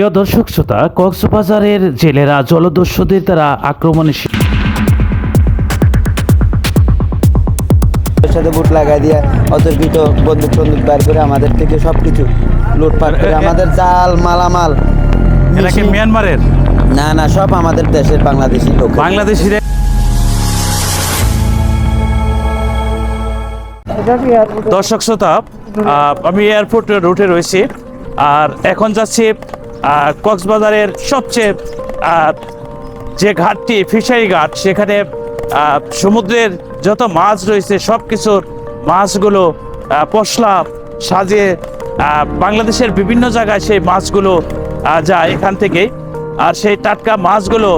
প্রিয় দর্শক শ্রোতা কক্সবাজারের জেলেরা জলদস্যুদের দ্বারা আক্রমণে সাথে বুট লাগাই দিয়ে অতর্কিত বন্দুক টন্দুক বার করে আমাদের থেকে সব কিছু লুটপাট করে আমাদের জাল মালামাল এরা কি মিয়ানমারের? না না সব আমাদের দেশের বাংলাদেশি লোক। বাংলাদেশিরা দর্শক শ্রোতা আমি এয়ারপোর্ট রুটে রয়েছি। আর এখন যাচ্ছি কক্সবাজারের সবচেয়ে যে ঘাটটি, ফিশারি ঘাট, সেখানে সমুদ্রের যত মাছ রয়েছে সব কিছুর মাছগুলো পশলা সাজিয়ে বাংলাদেশের বিভিন্ন জায়গায় সেই মাছগুলো যায় এখান থেকে আর সেই টাটকা মাছগুলো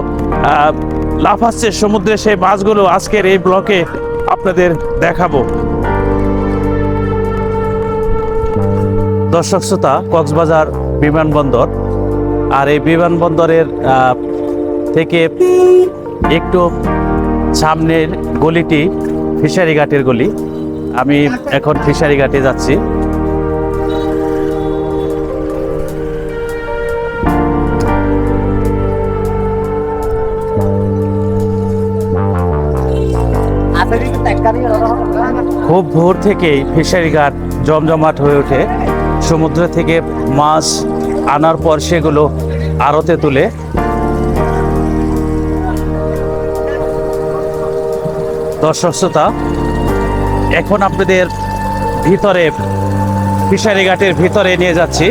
লাফাচ্ছে সমুদ্রে, সেই মাছগুলো আজকের এই ব্লকে আপনাদের দেখাবো। দর্শক শ্রোতা, কক্সবাজার বিমানবন্দর আর এই বিমানবন্দরের থেকে একটু সামনের গলিটি ফিশারি ঘাটের গলি। আমি এখন ফিশারি ঘাটে যাচ্ছি। খুব ভোর থেকেই ফিশারি ঘাট জমজমাট হয়ে ওঠে। সমুদ্র থেকে মাছ আনার পর সেগুলো আড়তে তুলে দর্শক শ্রোতা, এখন আপনাদের ভিতরে, ফিশারি ঘাটের ভিতরে নিয়ে যাচ্ছি।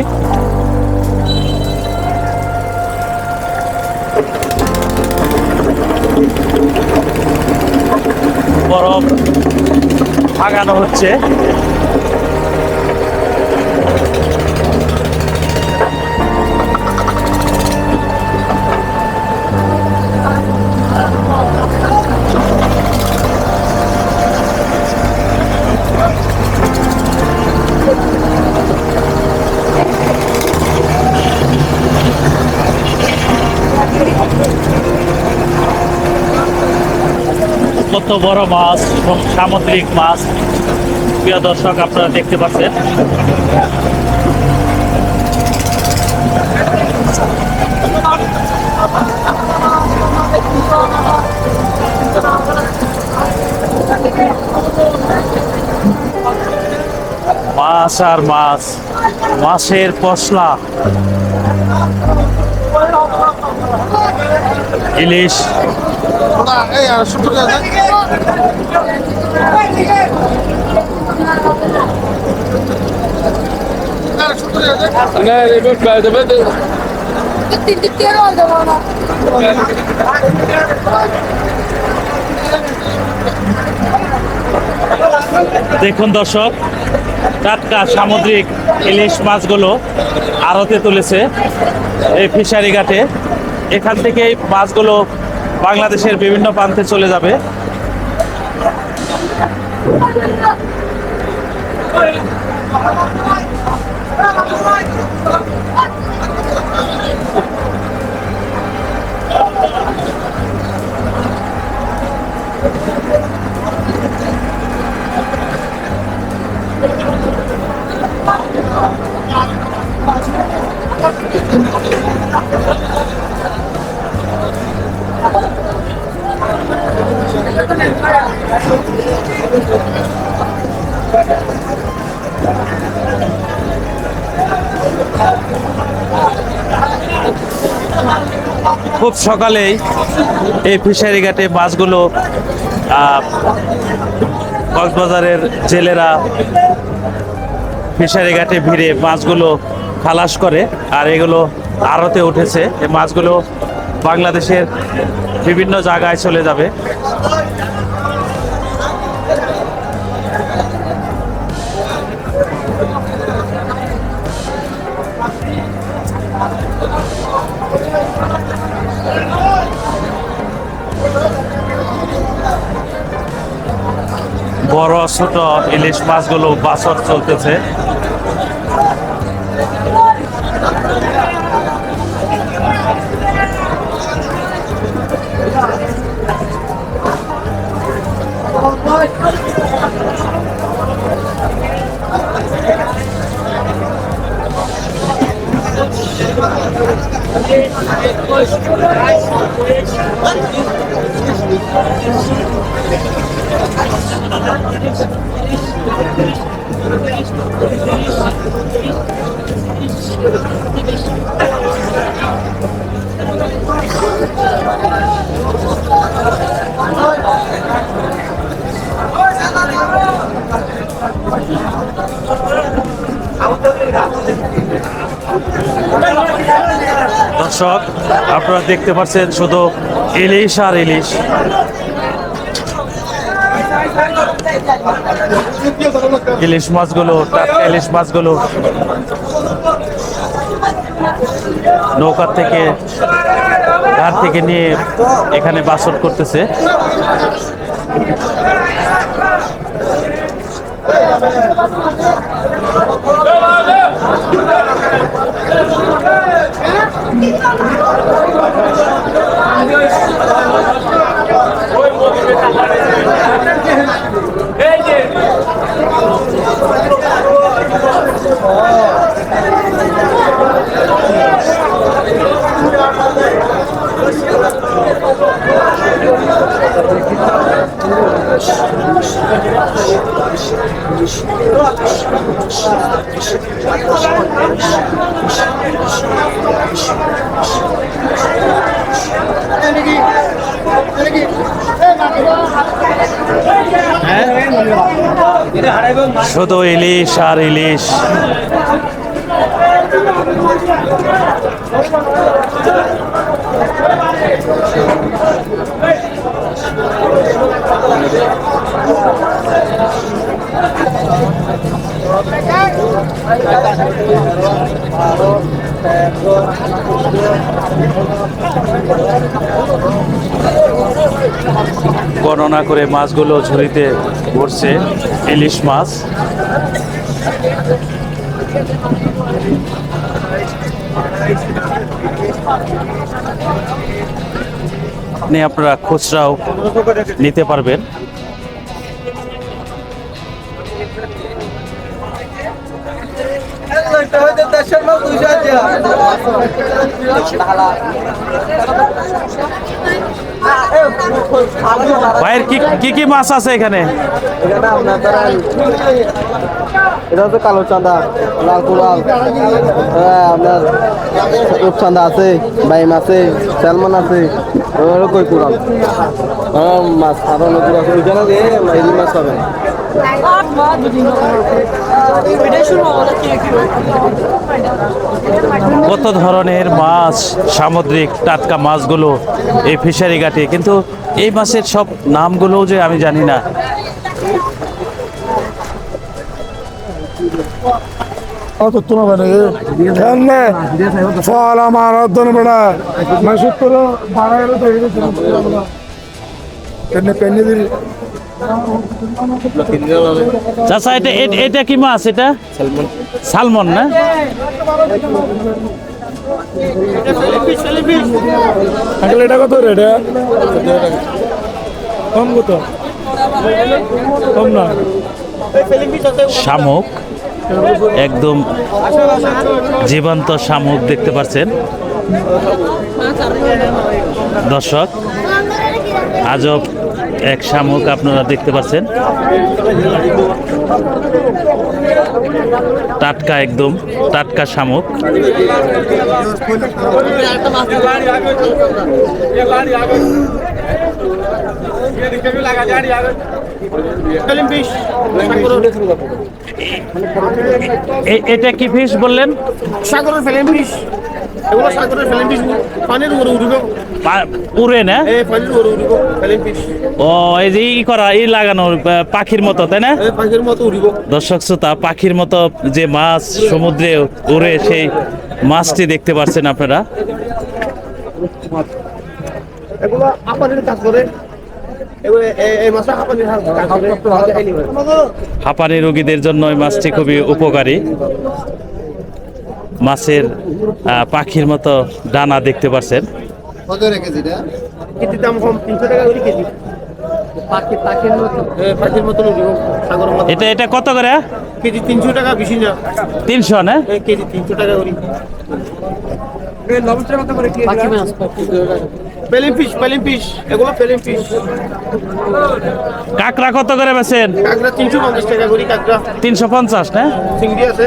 বরফ ভাগানো হচ্ছে। কত বড় মাছ এবং সামুদ্রিক মাছ। প্রিয় দর্শক, আপনারা দেখতে পাচ্ছেন। মাছ আর মাছ, মাছের পশলা। ইলিশ। এই শুধু Tindikkero oldu bana. দেখুন দর্শক টাটকা সামুদ্রিক ইলিশ মাছগুলো আড়তে তুলেছে এই ফিশারি ঘাটে। এখান থেকে এই মাছগুলো বাংলাদেশের বিভিন্ন প্রান্তে চলে যাবে। খুব সকালেই এই ফিশারি ঘাটে মাছগুলো কক্সবাজারের জেলেরা ফিশারি ঘাটে ভিড়ে মাছগুলো খালাস করে আর এগুলো আড়তে উঠেছে। এই মাছগুলো বাংলাদেশের বিভিন্ন জায়গায় চলে যাবে। বড় ছোট ইলিশ মাছগুলো বাছর চলতেছে। দর্শক, আপনারা দেখতে পাচ্ছেন শুধু ইলিশ আর ইলিশ। ইলিশ মাছগুলো ইলিশ মাছগুলো নৌকার থেকে, ঘাট থেকে নিয়ে এখানে বাসন করতেছে। এই যে শুধু ইলিশ আর ইলিশ। গণনা করে মাছগুলো ঝুড়িতে ভরছে ইলিশ মাছ। আপনি আপনারা খুচরাও নিতে পারবেন। ভাইয়ের কি কি মাছ আছে এখানে? এটা হচ্ছে কালো চাঁদা, লাল কুড়াল। হ্যাঁ আপনার রূপচাঁদা আছে, বাইম আছে, স্যালমন আছে ওগুলো কই কুড়াল? হ্যাঁ মাছ আরও নতুন আছে। ওইখানে মাছ কত ধরনের মাছ, সামুদ্রিক টাটকা মাছগুলো এই ফিশারি ঘাটে? কিন্তু এই মাছের সব নামগুলো যে আমি জানি না। আমার পেন্নে দিল চাচা এটা এটা কি মাছ এটা? সালমন না? আঙ্কেল এটা কত রেট? কম কত? কম না। শামুক একদম জীবন্ত শামুক দেখতে পাচ্ছেন। দর্শক আজব এক শামুক আপনারা দেখতে পাচ্ছেন। টাটকা একদম, টাটকা শামুক। এটা কি ফিশ বললেন? সাগরের ফিস এগুলো সাগরের ফেলেন ফিস পানির উপরে উঠবে। উড়ে না? এই পানির উপরে উঠবে ফেলেন ফিস ও এই যে ই করা ই লাগানো পাখির মতো তাই না? এই পাখির মতো উঠব। দর্শক শ্রোতা পাখির মতো যে মাছ সমুদ্রে উড়ে সেই মাছটি দেখতে পাচ্ছেন আপনারা। এগুলো এই- এই আপানির কাজ করে। হাঁপানি রোগীদের জন্য এই মাছটি খুবই উপকারী। মাছের আহ, পাখির মতো ডানা দেখতে পাচ্ছেন কেজির দাম কম তিনশো টাকা করে কেজি। পাখির মতো পাখির মতো উঠব সাগরের মতো। এটা এটা কত করে? কেজি তিনশো টাকা বেশি না। তিনশো না? কেজি তিনশো টাকা করে। পেলিং ফিশ পেলিং ফিশ এগুলো পেলিং ফিশ। কাঁকড়া কত করে বেছেন কাঁকড়া তিনশো পঞ্চাশ টাকা করি কাঁকড়া। তিনশো পঞ্চাশ না? চিংড়ি আছে।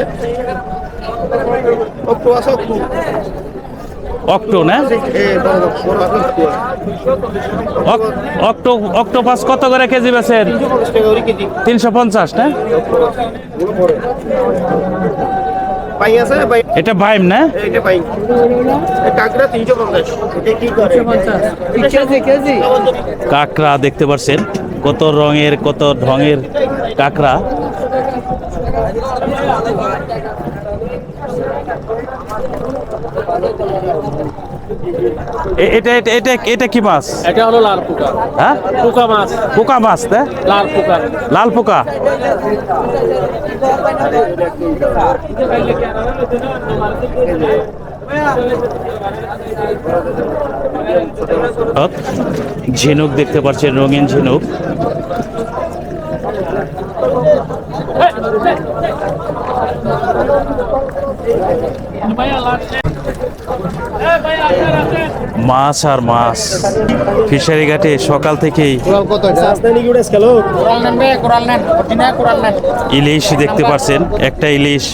অক্টো না? অক্টো অক্টোপাস কত করে কেজি বেছেন তিনশো পঞ্চাশ না? এটা বাইম না? কাঁকড়া দেখতে পাচ্ছেন, কত রঙের, কত ঢঙের কাঁকড়া। এটা এটা এটা এটা কি মাছ? এটা হলো লাল পোকা। হ্যাঁ? পোকা মাছ। পোকা মাছ না লাল পোকা। লাল পোকা? ঝিনুক দেখতে পাচ্ছেন রঙিন ঝিনুক। মাছ আর মাছ। ফিশারি ঘাটে সকাল থেকেই ইলিশ দেখতে পাচ্ছেন একটা ইলিশ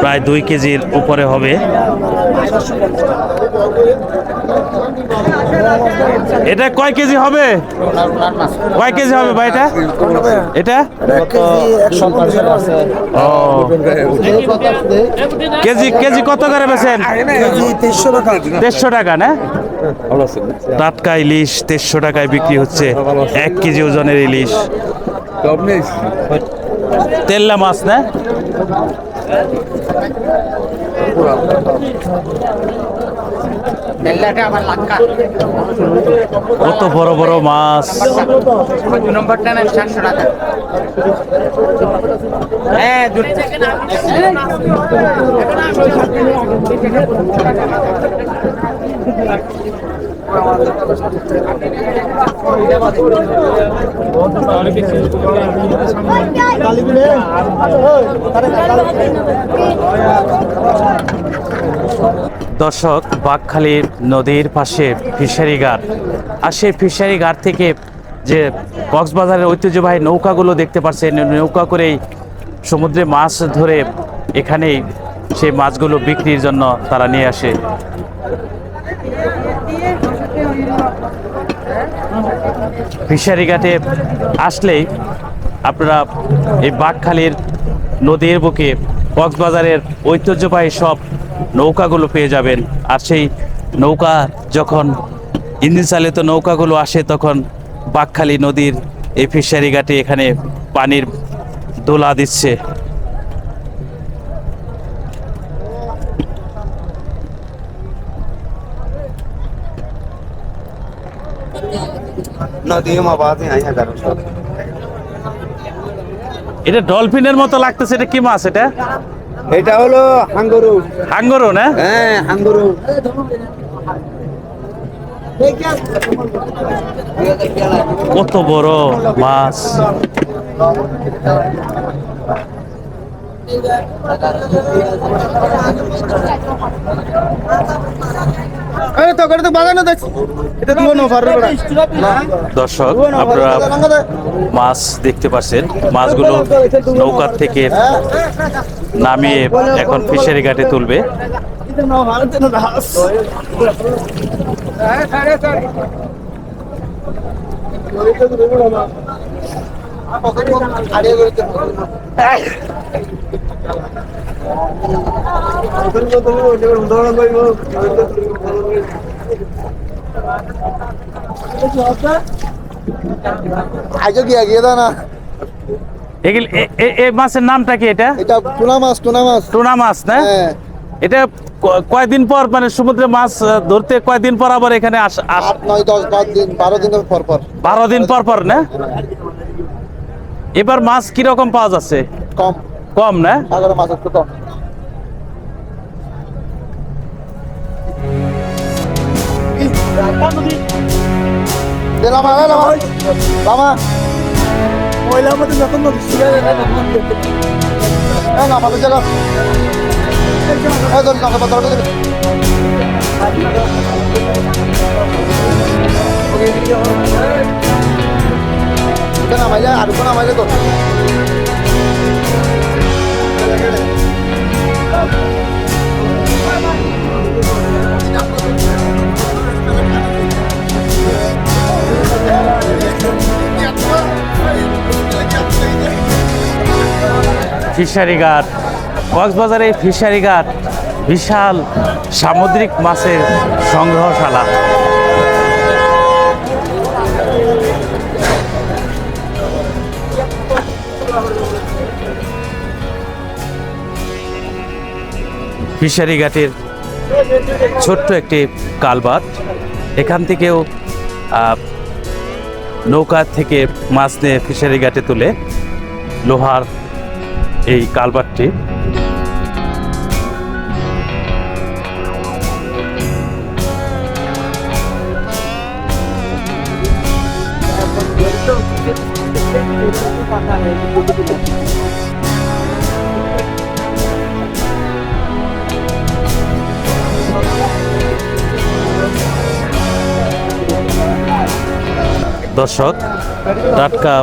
প্রায় দুই কেজির উপরে হবে। এটা কয় কেজি হবে? কয় কেজি হবে ভাই এটা? এটা? কেজি কেজি কত করে বেছেন দেড়শো টাকা না? টাটকা ইলিশ দেড়শো টাকায় বিক্রি হচ্ছে। এক কেজি ওজনের ইলিশ। তেল্লা মাছ না? কত বড় বড় মাছ। নম্বরটা নেন সাতশো টাকা। হ্যাঁ দর্শক, বাঘখালী নদীর পাশে ফিশারি ঘাট। আর সেই ফিশারি ঘাট থেকে যে কক্সবাজারের ঐতিহ্যবাহী নৌকাগুলো দেখতে পাচ্ছেন নৌকা করেই সমুদ্রে মাছ ধরে এখানেই সেই মাছগুলো বিক্রির জন্য তারা নিয়ে আসে। ফিশারি ঘাটে আসলেই আপনারা এই বাঘখালীর নদীর বুকে, কক্সবাজারের ঐতিহ্যবাহী সব নৌকাগুলো পেয়ে যাবেন। আর সেই নৌকা যখন ইঞ্জিন চালিত নৌকাগুলো আসে, তখন বাঘখালী নদীর এই ফিশারি ঘাটে এখানে পানির দোলা দিচ্ছে। এটা ডলফিনের মতো লাগতেছে এটা কি মাছ এটা? এটা হলো হাঙ্গরু। হাঙ্গরু না? হ্যাঁ হাঙ্গরু। কত বড় মাছ। আরে তো করে তো বাগানো দেখ এটা দিব না? পারবে দর্শক আপনারা মাছ দেখতে পাচ্ছেন। মাছগুলো নৌকার থেকে নামিয়ে এখন ফিশারি ঘাটে তুলবে। না? এই মাছের নামটা কি এটা? এটা টুনা মাছ টুনা মাছ। টুনা মাছ না? হ্যাঁ। এটা কয়দিন পর মানে সমুদ্রে মাছ ধরতে কয়দিন পর আবার এখানে আস আস আট নয় দশ বারো দিন বারো পর পর। বারো দিন পর পর না? এবার মাছ কীরকম পাওয়া যাচ্ছে? কম। কম না সাগরের মাছ একটু কম এই লামা আর কোনো আমাদের ফিশারি ঘাট। কক্সবাজারে ফিশারি ঘাট বিশাল সামুদ্রিক মাছের সংগ্রহশালা। ফিশারি ঘাটের ছোট্ট একটি কালবাট। এখান থেকেও নৌকা থেকে মাছ নিয়ে ফিশারি ঘাটে তুলে লোহার এই কালবারটি দর্শক টাটকা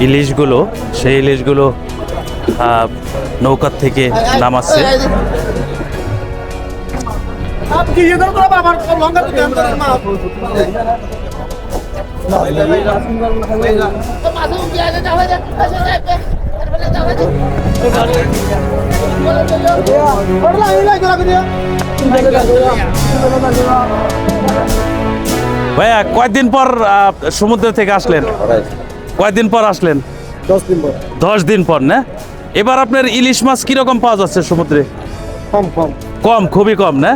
ইলিশগুলো সেই ইলিশগুলো নৌকার থেকে নামাচ্ছে। ভাইয়া কয়দিন পর সমুদ্র থেকে আসলেন? কয়দিন পর আসলেন? দশ দিন পর। দশ দিন পর না? এবার আপনার ইলিশ মাছ কীরকম পাওয়া যাচ্ছে সমুদ্রে? কম কম। কম খুবই কম না?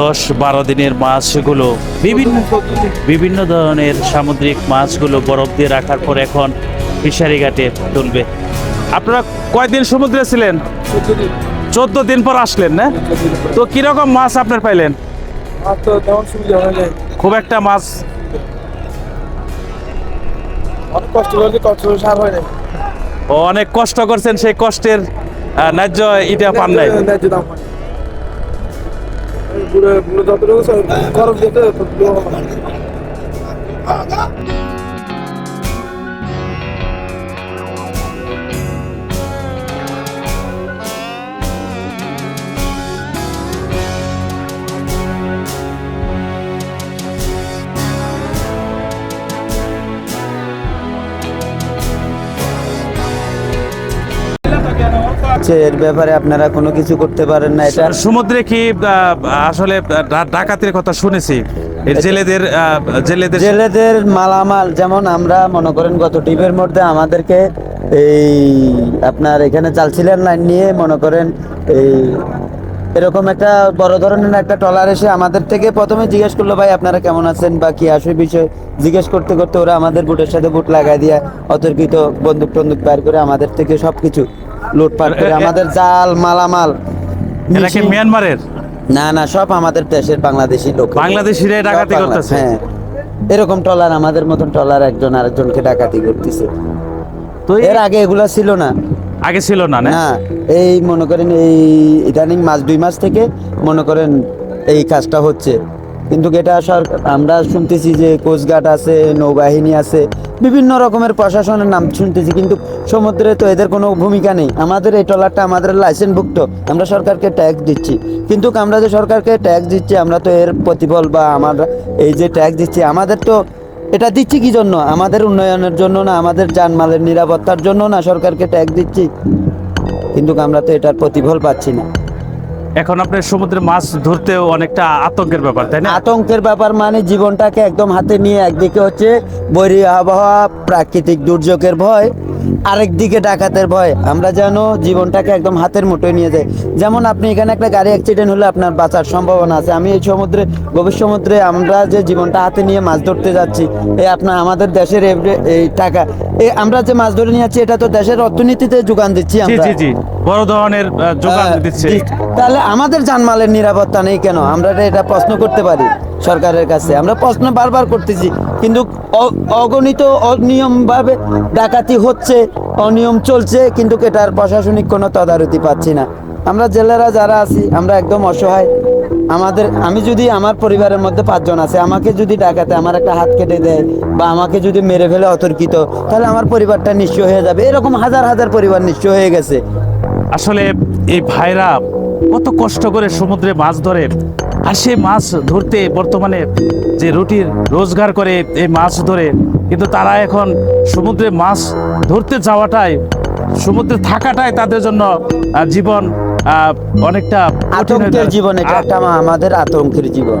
দশ বারো দিনের মাছগুলো বিভিন্ন বিভিন্ন ধরনের সামুদ্রিক মাছগুলো বরফ দিয়ে রাখার পর এখন ফিশারি ঘাটে তুলবে। আপনারা কয়দিন সমুদ্রে ছিলেন? চোদ্দ দিন পর আসলেন, না? তো কীরকম মাছ আপনার পাইলেন? খুব একটা মাছ। অনেক কষ্ট করছেন, সেই কষ্টের ন্যায্য ইটা পান নাই। হচ্ছে এর ব্যাপারে আপনারা কোনো কিছু করতে পারেন না এটা সমুদ্রে কি আসলে ডাকাতির কথা শুনেছি। জেলেদের জেলেদের জেলেদের মালামাল যেমন আমরা মনে করেন গত টিপের মধ্যে আমাদেরকে এই আপনার এখানে চালছিলেন লাইন নিয়ে মনে করেন এই এরকম একটা বড় ধরনের একটা ট্রলার এসে আমাদের থেকে প্রথমে জিজ্ঞেস করল ভাই আপনারা কেমন আছেন বা কি আসবে বিষয়? জিজ্ঞেস করতে করতে ওরা আমাদের বুটের সাথে বুট লাগাই দিয়ে অতর্কিত বন্দুক টন্দুক বের করে আমাদের থেকে সবকিছু লুটপাট করে আমাদের জাল মালামাল এরা কি মিয়ানমারের? না না সব আমাদের দেশের বাংলাদেশি লোক। বাংলাদেশিরাই ডাকাতি করতেছে? হ্যাঁ। এরকম টলার আমাদের মতন টলার একজন আরেকজনকে ডাকাতি করতেছে। তো এর আগে এগুলা ছিল না। আগে ছিল না না? না এই মনে করেন এই ইদানিং মাস দুই মাস থেকে মনে করেন এই কাজটা হচ্ছে। কিন্তু এটা সরকার আমরা শুনতেছি যে কোস্টগার্ড আছে নৌবাহিনী আছে বিভিন্ন রকমের প্রশাসনের নাম শুনতেছি, কিন্তু সমুদ্রে তো এদের কোনো ভূমিকা নেই। আমাদের এই ট্রলারটা আমাদের লাইসেন্সভুক্ত, আমরা সরকারকে ট্যাক্স দিচ্ছি। কিন্তু আমরা যে সরকারকে ট্যাক্স দিচ্ছি, আমরা তো এর প্রতিফল বা আমরা এই যে ট্যাক্স দিচ্ছি, আমাদের তো এটা দিচ্ছি কি জন্য? আমাদের উন্নয়নের জন্য না, আমাদের যানমালের নিরাপত্তার জন্য না সরকারকে ট্যাক্স দিচ্ছি? কিন্তু আমরা তো এটার প্রতিফল পাচ্ছি না। এখন আপনার সমুদ্রে মাছ ধরতেও অনেকটা আতঙ্কের ব্যাপার, তাই না? আতঙ্কের ব্যাপার মানে জীবনটাকে একদম হাতে নিয়ে একদিকে হচ্ছে বৈরী আবহাওয়া, প্রাকৃতিক দুর্যোগের ভয় আরেক দিকে ডাকাতের ভয়। আমরা যেন জীবনটাকে একদম হাতের মুঠোয় নিয়ে যাই। যেমন আপনি এখানে একটা গাড়ি অ্যাক্সিডেন্ট হলে আপনার বাঁচার সম্ভাবনা আছে। আমি এই সমুদ্রে গভীর সমুদ্রে আমরা যে জীবনটা হাতে নিয়ে মাছ ধরতে যাচ্ছি এই আপনার আমাদের দেশের এই টাকা। এই আমরা যে মাছ ধরে নিয়ে যাচ্ছি এটা তো দেশের অর্থনীতিতে যোগান দিচ্ছি আমরা। বড় ধরনের যোগান দিচ্ছে। তাহলে আমাদের জানমালের নিরাপত্তা নেই কেন? আমরা এটা- প্রশ্ন করতে পারি সরকারের কাছে। আমরা প্রশ্ন বারবার করতেছি কিন্তু অগণিত অনিয়মভাবে ডাকাতি হচ্ছে অনিয়ম চলছে, কিন্তু এটার প্রশাসনিক কোনো তদারতি পাচ্ছি না। আমরা জেলেরা যারা আছি, আমরা একদম অসহায়। আমাদের, আমি যদি আমার পরিবারের মধ্যে পাঁচজন আছে, আমাকে যদি ডাকাতে, আমার একটা হাত কেটে দেয়, বা আমাকে যদি মেরে ফেলে অতর্কিত, তাহলে আমার পরিবারটা নিঃস্ব হয়ে যাবে। এরকম হাজার হাজার পরিবার নিঃস্ব হয়ে গেছে। আসলে এই ভাইরা কত কষ্ট করে সমুদ্রে মাছ ধরে, আর সেই মাছ ধরতে বর্তমানে যে রুটির রোজগার করে এই মাছ ধরে, কিন্তু তারা এখন সমুদ্রে মাছ ধরতে যাওয়াটাই সমুদ্রে থাকাটাই তাদের জন্য জীবন অনেকটা আতঙ্কের। জীবন এটা একটা আমাদের আতঙ্কের জীবন